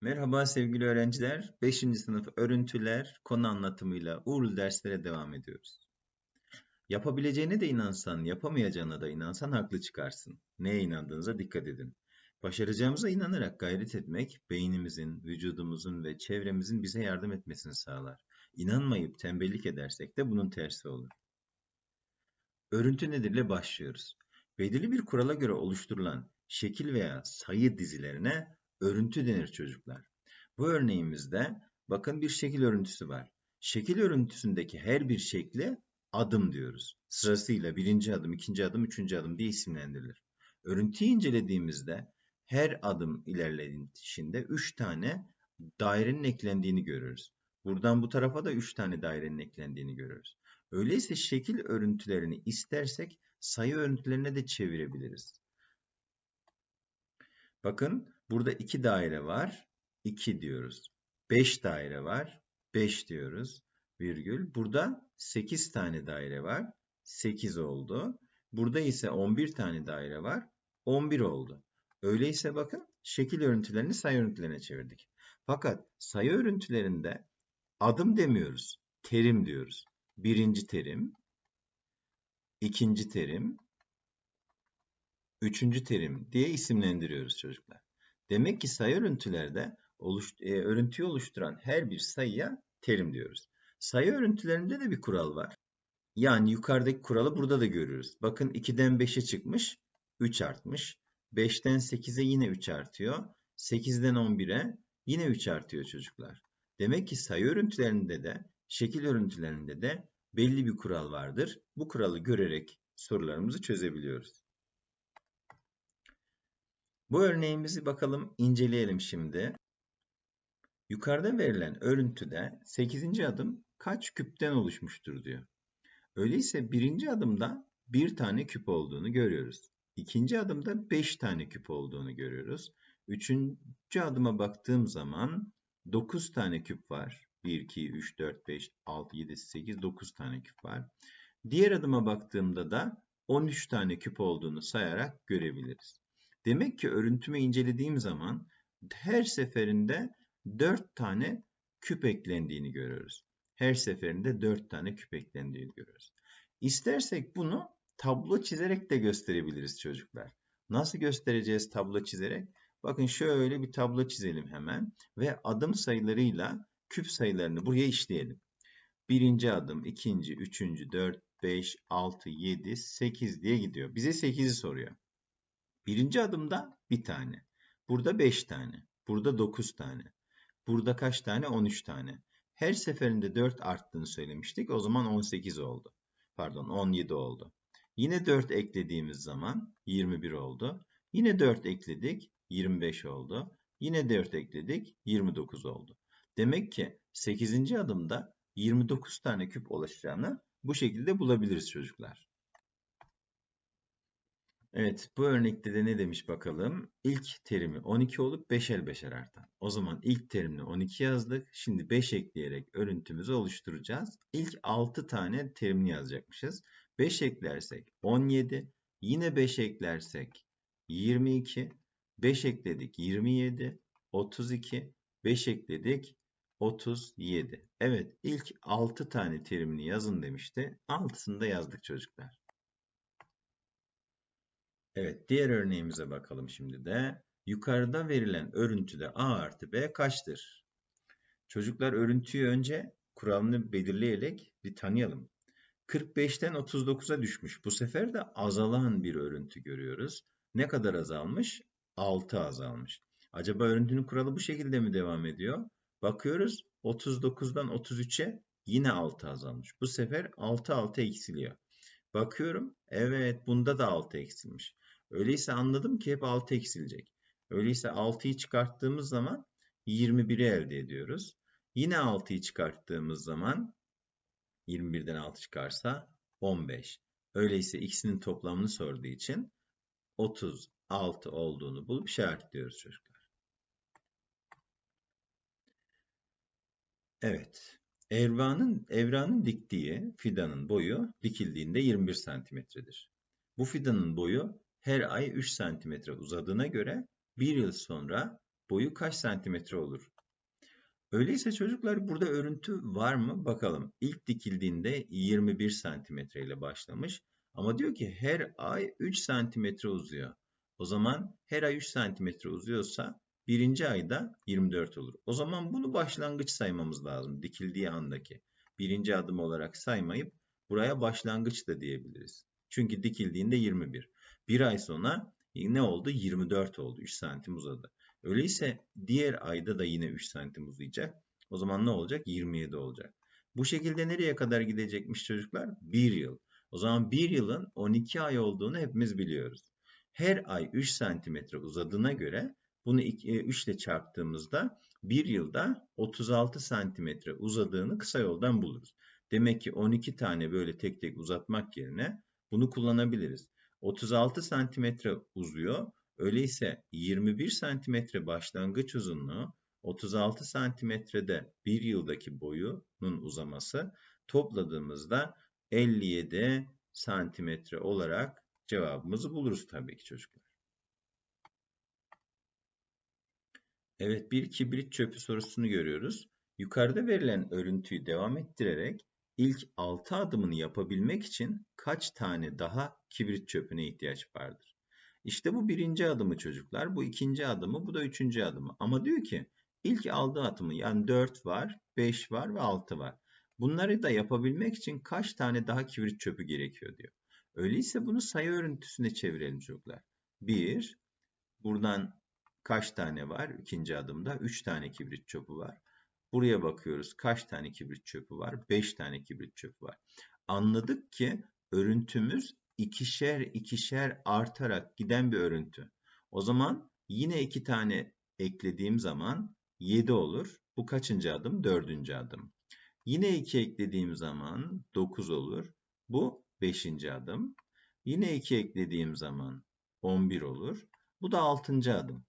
Merhaba sevgili öğrenciler. 5. sınıf örüntüler konu anlatımıyla uğurlu derslere devam ediyoruz. Yapabileceğine de inansan, yapamayacağına da inansan haklı çıkarsın. Neye inandığınıza dikkat edin. Başaracağımıza inanarak gayret etmek, beynimizin, vücudumuzun ve çevremizin bize yardım etmesini sağlar. İnanmayıp tembellik edersek de bunun tersi olur. Örüntü nedirle başlıyoruz. Belirli bir kurala göre oluşturulan şekil veya sayı dizilerine örüntü denir çocuklar. Bu örneğimizde bakın bir şekil örüntüsü var. Şekil örüntüsündeki her bir şekli adım diyoruz. Sırasıyla birinci adım, ikinci adım, üçüncü adım diye isimlendirilir. Örüntüyü incelediğimizde her adım ilerlediğinde üç tane dairenin eklendiğini görürüz. Buradan bu tarafa da üç tane dairenin eklendiğini görürüz. Öyleyse şekil örüntülerini istersek sayı örüntülerine de çevirebiliriz. Bakın burada iki daire var. 2 diyoruz. 5 daire var. 5 diyoruz. Virgül. Burada 8 tane daire var. 8 oldu. Burada ise 11 tane daire var. 11 oldu. Öyleyse bakın şekil örüntülerini sayı örüntülerine çevirdik. Fakat sayı örüntülerinde adım demiyoruz. Terim diyoruz. Birinci terim, ikinci terim, üçüncü terim diye isimlendiriyoruz çocuklar. Demek ki sayı örüntülerde oluş, e, örüntüyü oluşturan her bir sayıya terim diyoruz. Sayı örüntülerinde de bir kural var. Yani yukarıdaki kuralı burada da görüyoruz. Bakın 2'den 5'e çıkmış, 3 artmış. 5'ten 8'e yine 3 artıyor. 8'den 11'e yine 3 artıyor çocuklar. Demek ki sayı örüntülerinde de, şekil örüntülerinde de belli bir kural vardır. Bu kuralı görerek sorularımızı çözebiliyoruz. Bu örneğimizi bakalım inceleyelim şimdi. Yukarıda verilen örüntüde 8. adım kaç küpten oluşmuştur diyor. Öyleyse birinci adımda bir tane küp olduğunu görüyoruz. İkinci adımda 5 tane küp olduğunu görüyoruz. Üçüncü adıma baktığım zaman 9 tane küp var. 1, 2, 3, 4, 5, 6, 7, 8, 9 tane küp var. Diğer adıma baktığımda da 13 tane küp olduğunu sayarak görebiliriz. Demek ki örüntümü incelediğim zaman her seferinde 4 tane küp eklendiğini görüyoruz. Her seferinde 4 tane küp eklendiğini görüyoruz. İstersek bunu tablo çizerek de gösterebiliriz çocuklar. Nasıl göstereceğiz tablo çizerek? Bakın şöyle bir tablo çizelim hemen ve adım sayılarıyla küp sayılarını buraya işleyelim. Birinci adım, ikinci, üçüncü, dört, beş, altı, yedi, sekiz diye gidiyor. Bize sekizi soruyor. Birinci adımda bir tane. Burada beş tane. Burada dokuz tane. Burada kaç tane? On üç tane. Her seferinde dört arttığını söylemiştik. O zaman on sekiz oldu. Pardon on yedi oldu. Yine dört eklediğimiz zaman yirmi bir oldu. Yine dört ekledik. yirmi beş oldu. Yine dört ekledik. yirmi dokuz oldu. Demek ki sekizinci adımda 29 tane küp ulaşacağını bu şekilde bulabiliriz çocuklar. Evet, bu örnekte de ne demiş bakalım? İlk terimi 12 olup 5'er 5'er artan. O zaman ilk terimini 12 yazdık. Şimdi 5 ekleyerek örüntümüzü oluşturacağız. İlk 6 tane terimini yazacakmışız. 5 eklersek 17, yine 5 eklersek 22, 5 ekledik 27, 32, 5 ekledik 37. Evet, ilk 6 tane terimini yazın demişti. 6'sını da yazdık çocuklar. Evet, diğer örneğimize bakalım şimdi de. Yukarıda verilen örüntüde A artı B kaçtır? Çocuklar örüntüyü önce kuralını belirleyerek bir tanıyalım. 45'ten 39'a düşmüş. Bu sefer de azalan bir örüntü görüyoruz. Ne kadar azalmış? 6 azalmış. Acaba örüntünün kuralı bu şekilde mi devam ediyor? Bakıyoruz 39'dan 33'e yine 6 azalmış. Bu sefer 6 6 eksiliyor. Bakıyorum evet bunda da 6 eksilmiş. Öyleyse anladım ki hep 6 eksilecek. Öyleyse 6'yı çıkarttığımız zaman 21'i elde ediyoruz. Yine 6'yı çıkarttığımız zaman 21'den 6 çıkarsa 15. Öyleyse ikisinin toplamını sorduğu için 36 olduğunu bulup işaretliyoruz çocuklar. Evet. Evranın, evranın diktiği fidanın boyu dikildiğinde 21 santimetredir. Bu fidanın boyu her ay 3 santimetre uzadığına göre bir yıl sonra boyu kaç santimetre olur? Öyleyse çocuklar burada örüntü var mı? Bakalım. İlk dikildiğinde 21 santimetre ile başlamış. Ama diyor ki her ay 3 santimetre uzuyor. O zaman her ay 3 santimetre uzuyorsa birinci ayda 24 olur. O zaman bunu başlangıç saymamız lazım. Dikildiği andaki. Birinci adım olarak saymayıp buraya başlangıç da diyebiliriz. Çünkü dikildiğinde 21. Bir ay sonra ne oldu? 24 oldu. 3 santim uzadı. Öyleyse diğer ayda da yine 3 santim uzayacak. O zaman ne olacak? 27 olacak. Bu şekilde nereye kadar gidecekmiş çocuklar? 1 yıl. O zaman 1 yılın 12 ay olduğunu hepimiz biliyoruz. Her ay 3 santimetre uzadığına göre bunu 3 e, ile çarptığımızda 1 yılda 36 santimetre uzadığını kısa yoldan buluruz. Demek ki 12 tane böyle tek tek uzatmak yerine bunu kullanabiliriz. 36 santimetre uzuyor. Öyleyse 21 santimetre başlangıç uzunluğu 36 santimetrede bir yıldaki boyunun uzaması topladığımızda 57 santimetre olarak cevabımızı buluruz tabii ki çocuklar. Evet bir kibrit çöpü sorusunu görüyoruz. Yukarıda verilen örüntüyü devam ettirerek ilk 6 adımını yapabilmek için kaç tane daha kibrit çöpüne ihtiyaç vardır? İşte bu birinci adımı çocuklar. Bu ikinci adımı, bu da üçüncü adımı. Ama diyor ki ilk aldığı adımı yani 4 var, 5 var ve 6 var. Bunları da yapabilmek için kaç tane daha kibrit çöpü gerekiyor diyor. Öyleyse bunu sayı örüntüsüne çevirelim çocuklar. 1, buradan kaç tane var? İkinci adımda 3 tane kibrit çöpü var. Buraya bakıyoruz. Kaç tane kibrit çöpü var? 5 tane kibrit çöpü var. Anladık ki örüntümüz ikişer ikişer artarak giden bir örüntü. O zaman yine iki tane eklediğim zaman 7 olur. Bu kaçıncı adım? Dördüncü adım. Yine 2 eklediğim zaman 9 olur. Bu 5. adım. Yine 2 eklediğim zaman 11 olur. Bu da 6. adım.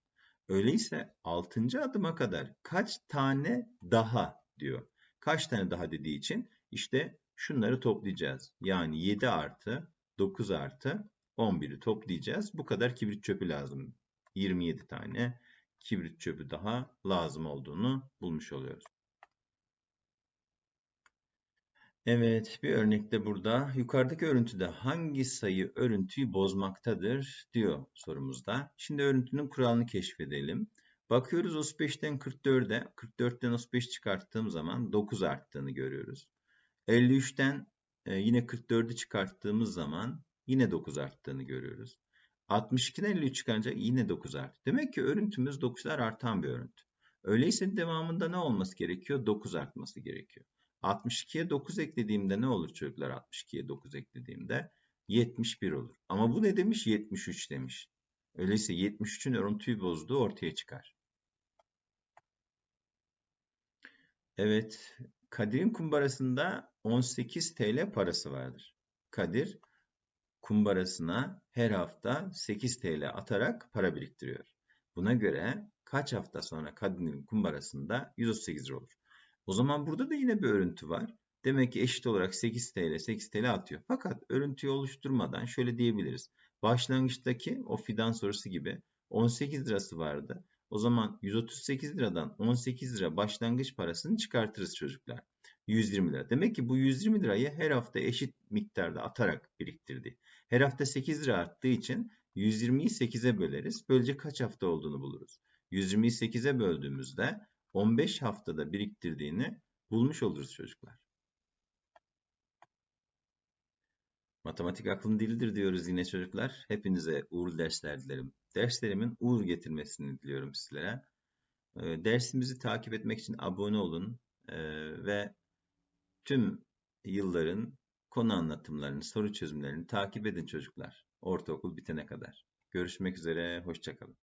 Öyleyse 6. adıma kadar kaç tane daha diyor. Kaç tane daha dediği için işte şunları toplayacağız. Yani 7 artı 9 artı 11'i toplayacağız. Bu kadar kibrit çöpü lazım. 27 tane kibrit çöpü daha lazım olduğunu bulmuş oluyoruz. Evet, bir örnek de burada. Yukarıdaki örüntüde hangi sayı örüntüyü bozmaktadır diyor sorumuzda. Şimdi örüntünün kuralını keşfedelim. Bakıyoruz 35'ten 44'e, 44'ten 35 çıkarttığım zaman 9 arttığını görüyoruz. 53'ten e, yine 44'ü çıkarttığımız zaman yine 9 arttığını görüyoruz. 62'den 53 çıkınca yine 9 arttı. Demek ki örüntümüz 9'lar artan bir örüntü. Öyleyse devamında ne olması gerekiyor? 9 artması gerekiyor. 62'ye 9 eklediğimde ne olur çocuklar? 62'ye 9 eklediğimde 71 olur. Ama bu ne demiş? 73 demiş. Öyleyse 73'ün örüntüyü bozduğu ortaya çıkar. Evet, Kadir'in kumbarasında 18 TL parası vardır. Kadir kumbarasına her hafta 8 TL atarak para biriktiriyor. Buna göre kaç hafta sonra Kadir'in kumbarasında 138 lira olur? O zaman burada da yine bir örüntü var. Demek ki eşit olarak 8 TL 8 TL atıyor. Fakat örüntüyü oluşturmadan şöyle diyebiliriz. Başlangıçtaki o fidan sorusu gibi 18 lirası vardı. O zaman 138 liradan 18 lira başlangıç parasını çıkartırız çocuklar. 120 lira. Demek ki bu 120 lirayı her hafta eşit miktarda atarak biriktirdi. Her hafta 8 lira arttığı için 120'yi 8'e böleriz. Böylece kaç hafta olduğunu buluruz. 120'yi 8'e böldüğümüzde 15 haftada biriktirdiğini bulmuş oluruz çocuklar. Matematik aklın dilidir diyoruz yine çocuklar. Hepinize uğurlu dersler dilerim. Derslerimin uğur getirmesini diliyorum sizlere. Ee, dersimizi takip etmek için abone olun ee, ve tüm yılların konu anlatımlarını, soru çözümlerini takip edin çocuklar. Ortaokul bitene kadar. Görüşmek üzere, hoşçakalın.